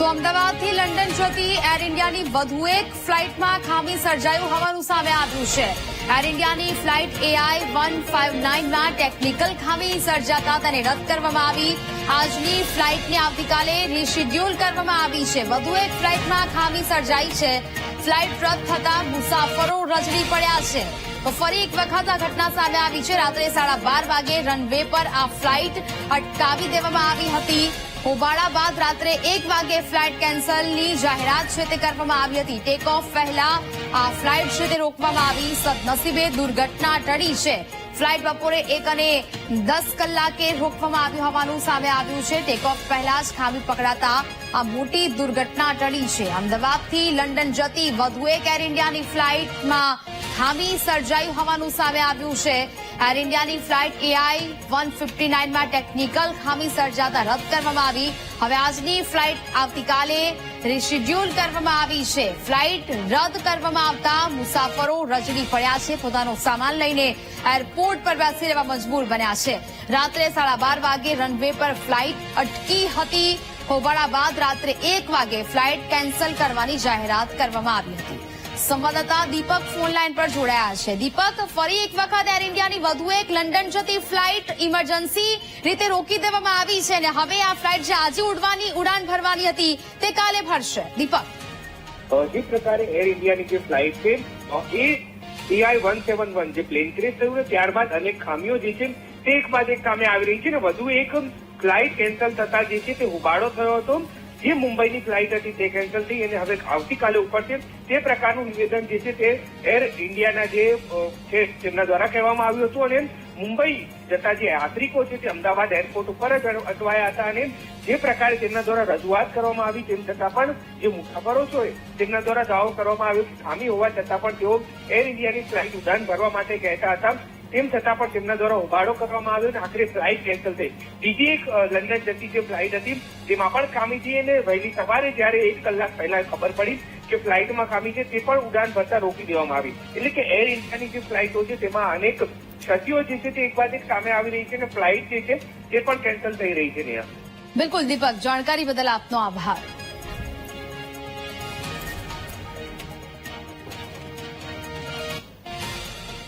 તો અમદાવાદથી લંડન જતી એર ઇન્ડિયાની વધુ એક ફ્લાઇટમાં ખામી સર્જાયું હોવાનું સામે આવ્યું છે. એર ઇન્ડિયાની ફ્લાઇટ એઆઈ વન ફાઇવ નાઇનમાં ટેકનિકલ ખામી સર્જાતા તેને રદ કરવામાં આવી. આજની ફ્લાઇટને આવતીકાલે રીશિડ્યુલ કરવામાં આવી છે. વધુ એક ફ્લાઇટમાં ખામી સર્જાઈ છે. ફ્લાઇટ રદ થતા મુસાફરો રજડી પડ્યા છે. તો ફરી એક વખત આ ઘટના સામે આવી છે. રાત્રે સાડા બાર વાગે રનવે પર આ ફ્લાઇટ અટકાવી દેવામાં આવી હતી. હોબાળા બાદ રાત્રે એક વાગે ફ્લાઇટ કેન્સલની જાહેરાત છે તે કરવામાં આવી હતી. ટેક ઓફ પહેલા આ ફ્લાઇટ છે તે રોકવામાં આવી. સદનસીબે દુર્ઘટના ટળી છે. ફ્લાઇટ બપોરે એક અને દસ કલાકે રોકવામાં આવ્યું હોવાનું સામે આવ્યું છે. ટેક ઓફ પહેલા જ ખામી પકડાતા આ મોટી દુર્ઘટના ટળી છે. અમદાવાદથી લંડન જતી વધુ એક એર ઇન્ડિયાની ફ્લાઇટમાં ખામી સર્જાઈ હોવાનું સામે આવ્યું છે. એર ઇન્ડિયાની ફ્લાઇટ એઆઈ વન ફિફ્ટી નાઇનમાં ટેકનિકલ ખામી સર્જાતા રદ કરવામાં આવી. હવે આજની ફ્લાઇટ આવતીકાલે રિશિડ્યુલ કરવામાં આવી છે. ફ્લાઇટ રદ કરવામાં આવતા મુસાફરો રજડી પડ્યા છે. પોતાનો સામાન લઈને એરપોર્ટ પર બેસી રહેવા મજબૂર બન્યા છે. રાત્રે સાડા બાર વાગે રનવે પર ફ્લાઇટ અટકી હતી. હોબાળા બાદ રાત્રે એક વાગે ફ્લાઇટ કેન્સલ કરવાની જાહેરાત કરવામાં આવી હતી. સંવાદદાતા દીપક ફોન લાઈન પર જોડાયા છે. દીપક, ફરી એક વખત એર ઇન્ડિયાની વધુ એક લંડન જતી ફ્લાઇટ ઇમરજન્સી રીતે રોકી દેવામાં આવી છે અને હવે આ ફ્લાઇટ જે આજે ઉડવાની, ઉડાન ભરવાની હતી, તે કાલે ભરશે. દીપક. જે પ્રકારે એર ઇન્ડિયાની જે ફ્લાઇટ છે એ સીઆઈ વન સેવન વન જે પ્લેન ક્રેશ થયું ને ત્યારબાદ અનેક ખામીઓ જે છે, તે એક બાદ એક સામે આવી રહી છે ને વધુ એક ફ્લાઇટ કેન્સલ થતા જે છે તે હુબાળો થયો હતો. જે મુંબઈની ફ્લાઇટ હતી તે કેન્સલ થઈ અને હવે આવતીકાલે ઉપડશે તે પ્રકારનું નિવેદન જે છે તે એર ઇન્ડિયાના જે છે તેમના દ્વારા કહેવામાં આવ્યું હતું અને મુંબઈ જતા જે યાત્રિકો છે તે અમદાવાદ એરપોર્ટ ઉપર જ અટવાયા હતા અને જે પ્રકારે તેમના દ્વારા રજૂઆત કરવામાં આવી તેમ છતાં પણ જે મુસાફરો છે તેમના દ્વારા દાવો કરવામાં આવ્યો ખામી હોવા છતાં પણ તેઓ એર ઇન્ડિયાની ફ્લાઇટ ઉડાન ભરવા માટે કહેતા હતા. તેમ છતાં પણ તેમના દ્વારા ઉભાડો કરવામાં આવ્યો અને આખરે ફ્લાઇટ કેન્સલ થઈ. બીજી એક લંડન જતી જે ફ્લાઇટ હતી તેમાં પણ ખામી થઈ અને વહેલી સવારે જ્યારે એક કલાક પહેલા ખબર પડી કે ફ્લાઇટમાં ખામી છે, તે પણ ઉડાન ભરતા રોકી દેવામાં આવી. એટલે કે એર ઇન્ડિયાની જે ફ્લાઇટો છે, તેમાં અનેક ક્ષતિઓ જે છે, તે એક બાદ એક સામે આવી રહી છે અને ફ્લાઇટ જે છે, તે પણ કેન્સલ થઈ રહી છે બિલકુલ દીપક, જાણકારી બદલ આપનો આભાર.